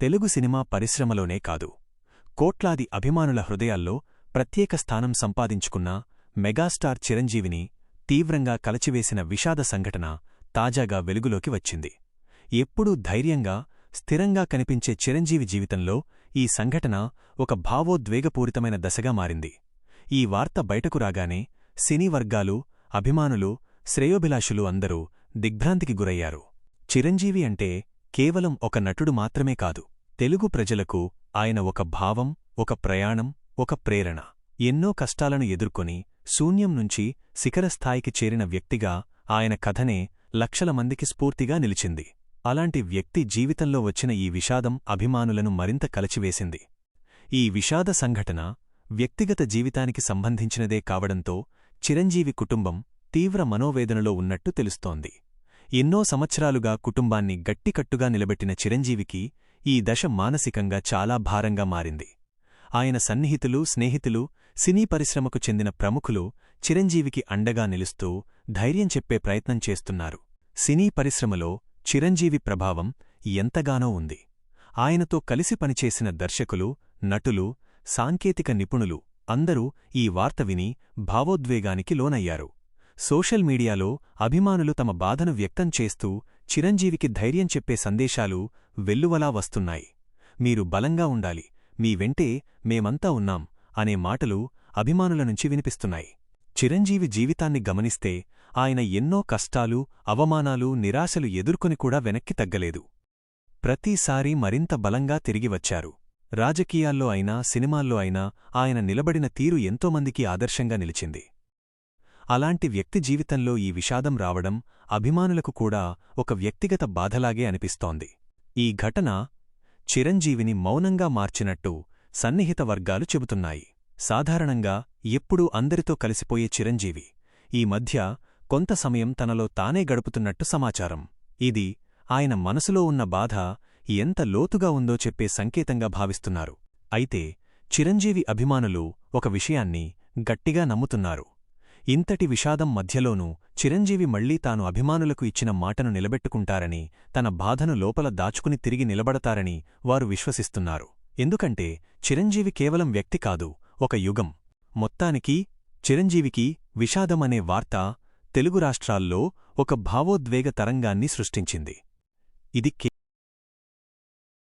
Telugu cinema పరిశ్రమలోనే కాదు. కోట్లాది అభిమానుల హృదయాల్లో ప్రత్యేక స్థానం సంపాదించుకున్న మెగాస్టార్ చిరంజీవిని తీవ్రంగా కలచివేసిన విషాద సంఘటన తాజాగా వెలుగులోకి వచ్చింది. ఎప్పుడూ ధైర్యంగా స్థిరంగా కనిపించే చిరంజీవి జీవితంలో ఈ సంఘటన ఒక భావోద్వేగపూరితమైన దశగా మారింది. ఈ వార్త బయటకు రాగానే సినీ వర్గాలు అభిమానులు శ్రేయోభిలాషులు అందరూ దిగ్భ్రాంతికి గురయ్యారు. చిరంజీవి అంటే కేవలం ఒక నటుడు మాత్రమే కాదు తెలుగు ప్రజలకు ఆయన ఒక భావం ఒక ప్రయాణం ఒక ప్రేరణ. ఎన్నో కష్టాలను ఎదుర్కొని శూన్యం నుంచి శిఖరస్థాయికి చేరిన వ్యక్తిగా ఆయన కథనే లక్షల మందికి స్ఫూర్తిగా నిలిచింది. అలాంటి వ్యక్తి జీవితంలో వచ్చిన ఈ విషాదం అభిమానులను మరింత కలచివేసింది. ఈ విషాద సంఘటన వ్యక్తిగత జీవితానికి సంబంధించినదే కావడంతో చిరంజీవి కుటుంబం తీవ్ర మనోవేదనలో ఉన్నట్టు తెలుస్తోంది. ఎన్నో సంవత్సరాలుగా కుటుంబాన్ని గట్టికట్టుగా నిలబెట్టిన చిరంజీవికి ఈ దశ మానసికంగా చాలా భారంగా మారింది. ఆయన సన్నిహితులు స్నేహితులు సినీ పరిశ్రమకు చెందిన ప్రముఖులు చిరంజీవికి అండగా నిలుస్తూ ధైర్యం చెప్పే ప్రయత్నం చేస్తున్నారు. సినీ పరిశ్రమలో చిరంజీవి ప్రభావం ఎంతగానో ఉంది. ఆయనతో కలిసి పనిచేసిన దర్శకులు నటులు సాంకేతిక నిపుణులు అందరూ ఈ వార్త విని భావోద్వేగానికి లోనయ్యారు. సోషల్ మీడియాలో అభిమానులు తమ బాధను వ్యక్తం చేస్తూ చిరంజీవికి ధైర్యం చెప్పే సందేశాలు వెల్లువలా వస్తున్నాయి. మీరు బలంగా ఉండాలి మీ వెంటే మేమంతా ఉన్నాం అనే మాటలు అభిమానుల నుంచి వినిపిస్తున్నాయి. చిరంజీవి జీవితాన్ని గమనిస్తే ఆయన ఎన్నో కష్టాలు అవమానాలు నిరాశలు ఎదుర్కొని కూడా వెనక్కి తగ్గలేదు. ప్రతిసారీ మరింత బలంగా తిరిగి వచ్చారు. రాజకీయాల్లో అయినా సినిమాల్లో అయినా ఆయన నిలబడిన తీరు ఎంతోమందికి ఆదర్శంగా నిలిచింది. అలాంటి వ్యక్తి జీవితంలో ఈ విషాదం రావడం అభిమానులకు కూడా ఒక వ్యక్తిగత బాధలాగే అనిపిస్తోంది. ఈ ఘటన చిరంజీవిని మౌనంగా మార్చినట్టు సన్నిహిత వర్గాలు చెబుతున్నాయి. సాధారణంగా ఎప్పుడూ అందరితో కలిసిపోయే చిరంజీవి ఈ మధ్య కొంత సమయం తనలో తానే గడుపుతున్నట్టు సమాచారం. ఇది ఆయన మనసులో ఉన్న బాధ ఎంత లోతుగా ఉందో చెప్పే సంకేతంగా భావిస్తున్నారు. అయితే చిరంజీవి అభిమానులు ఒక విషయాన్ని గట్టిగా నమ్ముతున్నారు. ఇంతటి విషాదం మధ్యలోనూ చిరంజీవి మళ్ళీ తాను అభిమానులకు ఇచ్చిన మాటను నిలబెట్టుకుంటారని తన బాధను లోపల దాచుకుని తిరిగి నిలబడతారని వారు విశ్వసిస్తున్నారు. ఎందుకంటే చిరంజీవి కేవలం వ్యక్తి కాదు ఒక యుగం. మొత్తానికి చిరంజీవికి విషాదమనే వార్త తెలుగు రాష్ట్రాల్లో ఒక భావోద్వేగ తరంగాన్ని సృష్టించింది. ఇది